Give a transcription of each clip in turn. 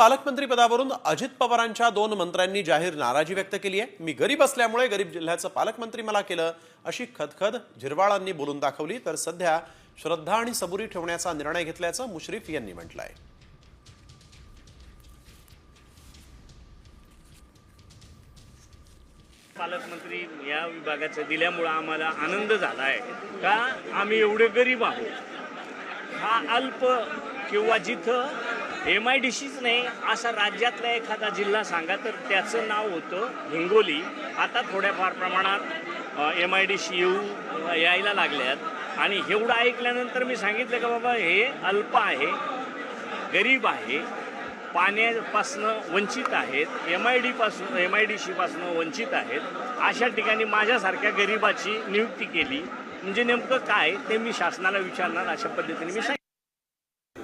पालकमंत्री पदावरून अजित पवारांच्या दोन मंत्र्यांनी जाहीर नाराजी व्यक्त केली आहे. मी गरीब असल्यामुळे गरीब जिल्ह्याचं पालकमंत्री मला केलं अशी खदखद झिरवाळांनी बोलून दाखवली. तर सध्या श्रद्धा आणि सबुरी ठेवण्याचा निर्णय घेतल्याचं मुश्रीफ यांनी म्हटलंय. पालकमंत्री या विभागाचं दिल्यामुळं आम्हाला आनंद झाला आहे. का? आम्ही एवढे गरीब आहोत. हा अल्प किंवा जिथं एम आय डी सीच नाही असा राज्यातला एखादा जिल्हा सांगा तर त्याचं नाव होतं हिंगोली. आता थोड्याफार प्रमाणात एम आय डी सी येऊ यायला लागल्यात. आणि एवढं ऐकल्यानंतर मी सांगितलं का बाबा हे अल्प आहे गरीब आहे पाण्यापासनं वंचित आहेत एम आय डीपासून एम आय डी सीपासनं वंचित आहेत. अशा ठिकाणी माझ्यासारख्या गरिबाची नियुक्ती केली. म्हणजे नेमकं काय ते मी शासनाला विचारणार अशा पद्धतीने मी सांगितलं.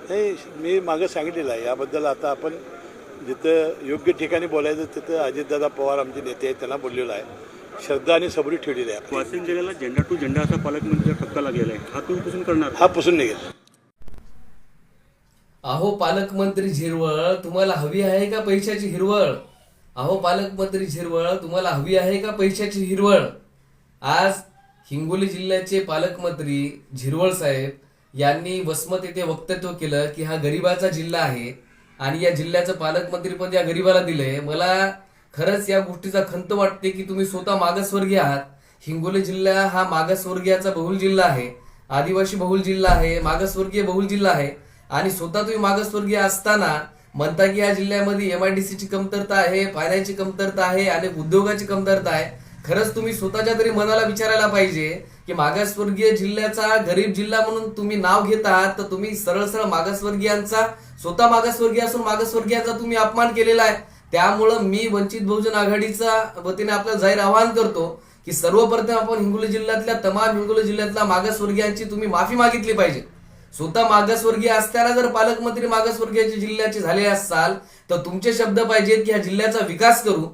नाही मी मागं सांगितलेलं आहे. याबद्दल आता आपण जिथं योग्य ठिकाणी बोलायचं तिथं अजितदादा पवार आमचे नेते आहेत त्यांना बोललेलो आहे. श्रद्धा आणि सबरी ठेवलेली आहे. वाशिम जिल्ह्याला झेंडा टू झेंडा असा पालकमंत्र्यांचा ठपका लागलेला आहे. हा तुम्ही पुसून करणार? हा पुसून निघेल. अहो पालकमंत्री झिरवळ तुम्हाला हवी आहे का पैशाची हिरवळ? अहो पालकमंत्री झिरवळ तुम्हाला हवी आहे का पैशाची हिरवळ? आज हिंगोली जिल्ह्याचे पालकमंत्री झिरवळ साहेब यांनी वसमत येथे वक्तव्य केलं की हा गरिबाचा जिल्हा आहे आणि या जिल्ह्याचं पालकमंत्रीपद या गरिबाला दिलंय. मला खरंच या गोष्टीचा खंत वाटते की तुम्ही स्वतः मागासवर्गीय आहात. हिंगोली जिल्हा हा मागासवर्गीयाचा बहुल जिल्हा आहे. आदिवासी बहुल जिल्हा आहे मागासवर्गीय बहुल जिल्हा आहे. आणि स्वतः तुम्ही मागासवर्गीय असताना म्हणता की या जिल्ह्यामध्ये एमआयडीसीची कमतरता आहे पाण्याची कमतरता आहे अनेक उद्योगाची कमतरता आहे. खरंच तुम्ही स्वतःच्या तरी मनाला विचारायला पाहिजे की मागासवर्गीय जिल्ह्याचा गरीब जिल्हा म्हणून तुम्ही नाव घेत आहात तर तुम्ही सरळ सरळ मागासवर्गीयांचा स्वतः मागासवर्गीय असून मागासवर्गीयांचा तुम्ही अपमान केलेला आहे. त्यामुळं मी वंचित बहुजन आघाडीचा वतीने आपलं जाहीर आवाहन करतो की सर्वप्रथम आपण हिंगोली जिल्ह्यातल्या तमाम हिंगोली जिल्ह्यातल्या मागासवर्गीयांची तुम्ही माफी मागितली पाहिजे. स्वतः मागासवर्गीय असताना जर पालकमंत्री मागासवर्गीयाचे जिल्ह्याचे झाले असाल तर तुमचे शब्द पाहिजेत की ह्या जिल्ह्याचा विकास करू.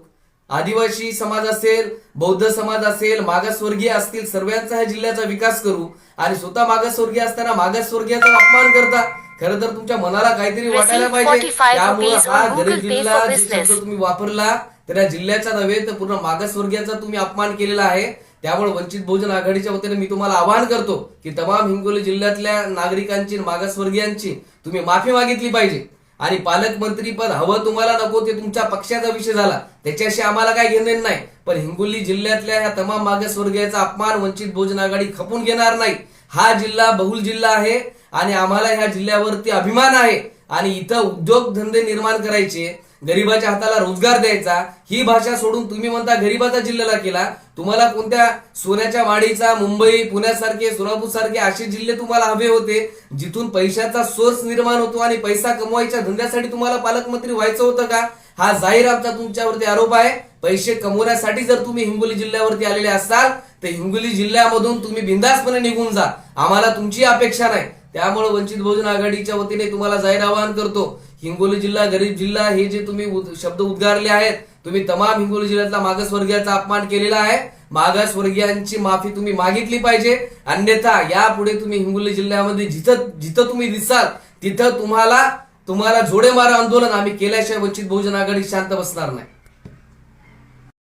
आदिवासी समाज असेल बौद्ध समाज असेल मागासवर्गीय असतील सर्वांचा ह्या जिल्ह्याचा विकास करू आणि स्वतः मागासवर्गीय असताना मागासवर्गीयाचा अपमान करता खरं तर तुमच्या मनाला काहीतरी वाटायला पाहिजे. 45 त्यामुळे हा गरीब जिल्हा. शब्द तुम्ही वापरला तर या जिल्ह्याचा नव्हे तर पूर्ण मागासवर्गीयाचा तुम्ही अपमान केलेला आहे. त्यामुळे वंचित बहुजन आघाडीच्या वतीने मी तुम्हाला आवाहन करतो की तमाम हिंगोली जिल्ह्यातल्या नागरिकांची मागासवर्गीयांची तुम्ही माफी मागितली पाहिजे. आणि पालकमंत्री पद हवं तुम्हाला नको ते तुमच्या पक्षाचा विषय झाला. त्याच्याशी आम्हाला काय घेणं नाही. पण हिंगोली जिल्ह्यातल्या ह्या तमाम मागासवर्गीयाचा अपमान वंचित भोजन आघाडी खपून घेणार नाही. हा जिल्हा बहुल जिल्हा आहे आणि आम्हाला ह्या जिल्ह्यावरती अभिमान आहे. आणि इथं उद्योगधंदे निर्माण करायचे गरीबाच्या हाताला रोजगार द्यायचा ही भाषा सोडून तुम्ही म्हणता गरीबाचा जिल्ह्याला केला तुम्हाला कोणत्या सोन्याच्या वाडीचा मुंबई पुण्यासारखे सोलापूर सारखे असे जिल्हे तुम्हाला हवे होते जिथून पैशाचा सोर्स निर्माण होतो आणि पैसा कमवायच्या धंद्यासाठी तुम्हाला पालकमंत्री व्हायचं होतं का? हा जाहीर आमचा तुमच्यावरती आरोप आहे. पैसे कमवण्यासाठी जर तुम्ही हिंगोली जिल्ह्यावरती आलेले असाल तर हिंगोली जिल्ह्यामधून तुम्ही बिंदासपणे निघून जा. आम्हाला तुमची अपेक्षा नाही. त्यामुळे वंचित बहुजन आघाडीच्या वतीने तुम्हाला जाहीर आवाहन करतो हिंगोली जिल्हा गरीब जिल्हा हे जे तुम्ही उद- शब्द उद्गारले आहेत तुम्ही तमाम हिंगोली जिल्ह्यातला मागासवर्गीयाचा अपमान केलेला आहे. मागासवर्गीयांची माफी तुम्ही मागितली पाहिजे. अन्यथा यापुढे तुम्ही हिंगोली जिल्ह्यामध्ये जिथं जिथं तुम्ही दिसाल तिथं तुम्हाला तुम्हाला जोडे मारा आंदोलन आम्ही केल्याशिवाय वंचित बहुजन आघाडी शांत बसणार नाही.